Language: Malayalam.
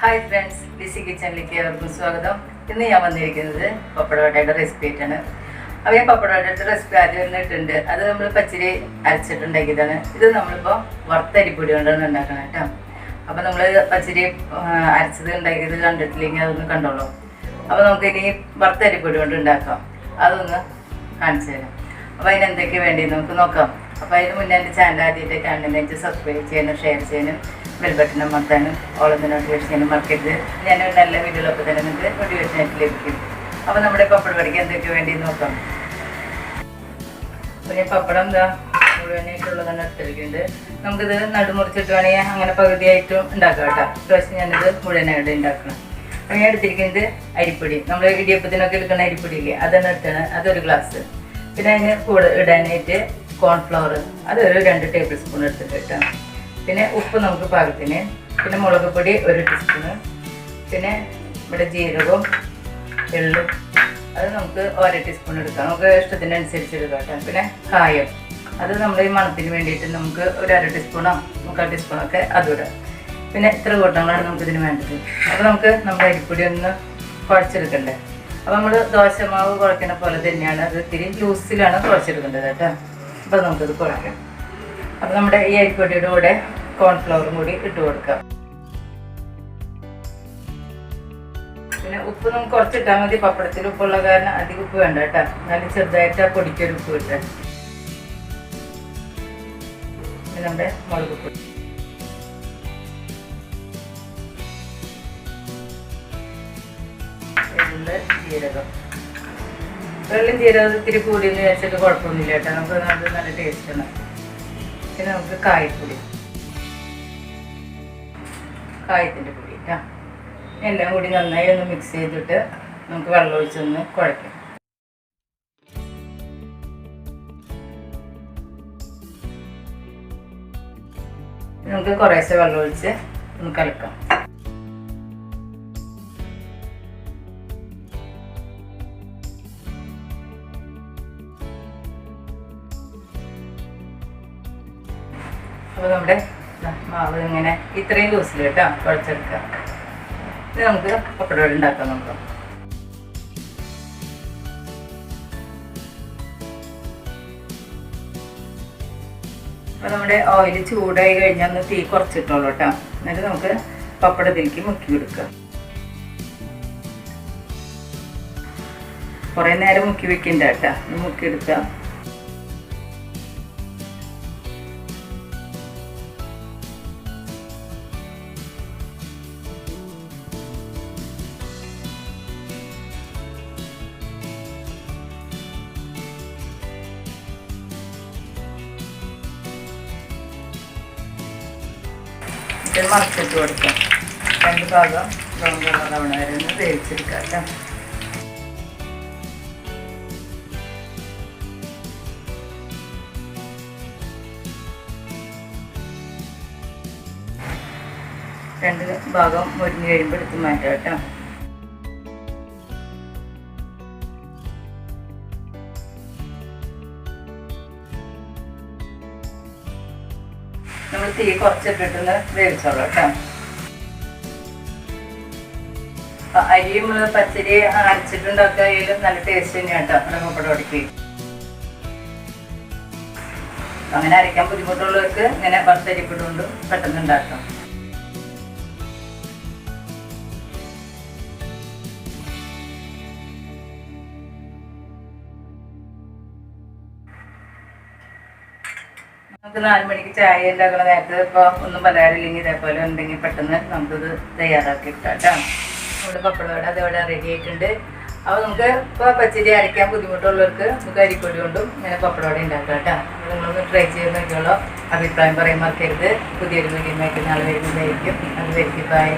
ഹായ് ഫ്രണ്ട്സ് ലിസി കിച്ചണിലേക്ക് ഏവർക്കും സ്വാഗതം. ഇന്ന് ഞാൻ വന്നിരിക്കുന്നത് പപ്പടവടയുടെ റെസിപ്പി ആയിട്ടാണ് അപ്പോൾ ഞാൻ പപ്പടവടയുടെ റെസിപ്പി ആദ്യം വന്നിട്ടുണ്ട് അത് നമ്മൾ പച്ചരി അരച്ചിട്ടുണ്ടാക്കിയതാണ്. ഇത് നമ്മളിപ്പോൾ വറുത്തരിപ്പൊടി കൊണ്ടാണ് ഉണ്ടാക്കണം കേട്ടോ. അപ്പോൾ നമ്മൾ പച്ചരി അരച്ചത് ഉണ്ടാക്കിയത് കണ്ടിട്ടില്ലെങ്കിൽ അതൊന്ന് കണ്ടോളൂ. അപ്പോൾ നമുക്ക് ഇനി വറുത്തരിപ്പൊടി കൊണ്ട് ഉണ്ടാക്കാം. അതൊന്ന് കാണിച്ചു തരാം. അപ്പോൾ അതിന് എന്തൊക്കെ വേണ്ടി നമുക്ക് നോക്കാം. അപ്പോൾ അതിന് മുന്നേ എന്റെ ചാനൽ ആദ്യമായിട്ട് കാണുന്നതിന് സബ്സ്ക്രൈബ് ചെയ്യാനും ഷെയർ ചെയ്യാനും ബെൽ ബട്ടൺ അമർത്താനും ഓളൊന്ന് നോട്ടിഫിക്കേഷൻ ചെയ്യാനും മറക്കരുത് ഞാൻ ഒരു നല്ല വീഡിയോയിലൊക്കെ തന്നെ നിങ്ങൾക്ക് നോട്ടിഫിക്കേഷനായിട്ട് ലഭിക്കും അപ്പോൾ നമ്മുടെ പപ്പട പഠിക്കാൻ എന്തൊക്കെ വേണ്ടി നോക്കാം. പിന്നെ പപ്പടം എന്താ? മുഴുവനായിട്ടുള്ളതാണ് എടുത്തിരിക്കുന്നത് നമുക്കിത് നടുമുറിച്ചിട്ട് വേണമെങ്കിൽ അങ്ങനെ പകുതിയായിട്ടും ഉണ്ടാക്കാം കേട്ടോ. പ്രാവശ്യം ഞാനിത് മുഴുവനായിട്ട് ഉണ്ടാക്കണം. അപ്പം ഞാൻ എടുത്തിരിക്കുന്നത് അരിപ്പൊടി. നമ്മൾ ഇടിയപ്പത്തിനൊക്കെ എടുക്കുന്ന അരിപ്പൊടി ഇല്ലേ? അതാണ് എടുത്തത്. അതൊരു ഗ്ലാസ് പിന്നെ അതിന് കൂടെ ഇടാനായിട്ട് കോൺഫ്ലവർ അതൊരു രണ്ട് ടേബിൾ സ്പൂൺ എടുത്തിട്ട് കേട്ടോ പിന്നെ ഉപ്പ് നമുക്ക് പാകത്തിന് പിന്നെ മുളക് പൊടി ഒരു ടീസ്പൂണ് പിന്നെ ഇവിടെ ജീരകവും എള്ളും. അത് നമുക്ക് ഓരോ ടീസ്പൂൺ എടുക്കാം. നമുക്ക് ഇഷ്ടത്തിനനുസരിച്ച് എടുക്കാം പിന്നെ കായം. അത് നമ്മൾ ഈ മണത്തിന് വേണ്ടിയിട്ട് നമുക്ക് ഒരു അര ടീസ്പൂണോ മുക്കാൽ ടീസ്പൂണൊക്കെ അതും ഇടാം. പിന്നെ ഇത്ര കൂട്ടങ്ങളാണ് നമുക്ക് ഇതിന് വേണ്ടത്. അപ്പോൾ നമുക്ക് നമ്മുടെ അരിപ്പൊടി ഒന്ന് കുഴച്ചെടുക്കണ്ടേ? അപ്പോൾ നമ്മൾ ദോശമാവ് കുഴക്കണ പോലെ തന്നെയാണ്. അത് ഇത്തിരി ലൂസിലാണ് കുഴച്ചെടുക്കേണ്ടത് കേട്ടോ. അപ്പോൾ നമുക്കത് കുഴക്കാം. അപ്പോൾ നമ്മുടെ ഈ അരിപ്പൊടിയുടെ കൂടെ കോൺഫ്ലവറും കൂടി ഇട്ട് കൊടുക്കാം. പിന്നെ ഉപ്പ് നമുക്ക് കുറച്ചിട്ടാൽ മതി. പപ്പടത്തിൽ ഉപ്പുള്ള കാരണം അധികം ഉപ്പ് വേണ്ട കേട്ടോ. എന്നാലും ചെറുതായിട്ട് ആ പൊടിക്കൊരു ഉപ്പ് കിട്ടാൻ. നമ്മുടെ മുളക് പൊടി. ജീരകം. വെള്ളം ജീരകം ഇത്തിരി കൂടിയെന്ന് വെച്ചിട്ട് കുഴപ്പമൊന്നുമില്ല കേട്ടോ. നമുക്ക് നല്ല ടേസ്റ്റ് ആണ്. പിന്നെ നമുക്ക് കായപ്പൊടി. കായത്തിന്റെ പൊടി കേട്ടോ എല്ലാം കൂടി നന്നായി ഒന്ന് മിക്സ് ചെയ്തിട്ട് നമുക്ക് വെള്ളം ഒഴിച്ചൊന്ന് കുഴയ്ക്കാം. നമുക്ക് കുറേശ്ശെ വെള്ളം ഒഴിച്ച് ഒന്ന് കലക്കാം. അപ്പോൾ നമ്മുടെ മാവ് ഇങ്ങനെ ഇത്രയും ലൂസിൽ കേട്ടോ കുഴച്ചെടുക്കാം ഇത് നമുക്ക് പപ്പടം ഉണ്ടാക്കാൻ നോക്കാം അപ്പോൾ നമ്മുടെ ഓയിൽ ചൂടായി കഴിഞ്ഞാൽ ഒന്ന് തീ കുറച്ചിട്ടുള്ളൂ കേട്ടോ. എന്നിട്ട് നമുക്ക് പപ്പടത്തിലേക്ക് മുക്കി കൊടുക്കാം കുറേ നേരം മുക്കി വെക്കണ്ട കേട്ടോ. മുക്കി എടുക്കാം ഇത് മറച്ചിട്ട് കൊടുക്കാം. രണ്ട് ഭാഗം ബ്രൗൺ കളർ ആവണ വരെ ഒന്ന് വേവിച്ചെടുക്കാം രണ്ട് ഭാഗം മുരിഞ്ഞ് കഴിയുമ്പോൾ എടുത്ത് മാറ്റാം കേട്ടോ. നമ്മൾ തീ കുറച്ചിട്ടിട്ടൊന്ന് വേവിച്ചോളൂ കേട്ടോ. അരിയും പച്ചരി അരച്ചിട്ടുണ്ടാക്കുക അതിൽ നല്ല ടേസ്റ്റ് തന്നെയാണ് കേട്ടോ നമ്മുടെ പപ്പടം അടിക്ക് അങ്ങനെ അരയ്ക്കാൻ ബുദ്ധിമുട്ടുള്ളവർക്ക് ഇങ്ങനെ വറുത്തരിപ്പിട്ടുകൊണ്ട് പെട്ടെന്ന് ഉണ്ടാക്കാം. നമുക്ക് നാല് മണിക്ക് ചായ ഉണ്ടാക്കണ നേരത്തെ ഇപ്പോൾ ഒന്നും പലഹാരമില്ലെങ്കിൽ ഇതേപോലെ ഉണ്ടെങ്കിൽ പെട്ടെന്ന് നമുക്കിത് തയ്യാറാക്കി എടുക്കാം കേട്ടോ. നമ്മുടെ പപ്പടവട അതേപോലെ റെഡി ആയിട്ടുണ്ട്. അപ്പോൾ നമുക്ക് ഇപ്പോൾ പച്ചരി അരയ്ക്കാൻ ബുദ്ധിമുട്ടുള്ളവർക്ക് നമുക്ക് അരിപ്പൊടി കൊണ്ടും ഇങ്ങനെ പപ്പടവട ഉണ്ടാക്കാം നിങ്ങളൊന്ന് ട്രൈ ചെയ്ത് നോക്കിയോളൂ അഭിപ്രായം പറയാൻ മറക്കരുത്. പുതിയൊരു വീഡിയോ നാളെ വരുന്നതായിരിക്കും. അത് വെരിഫൈ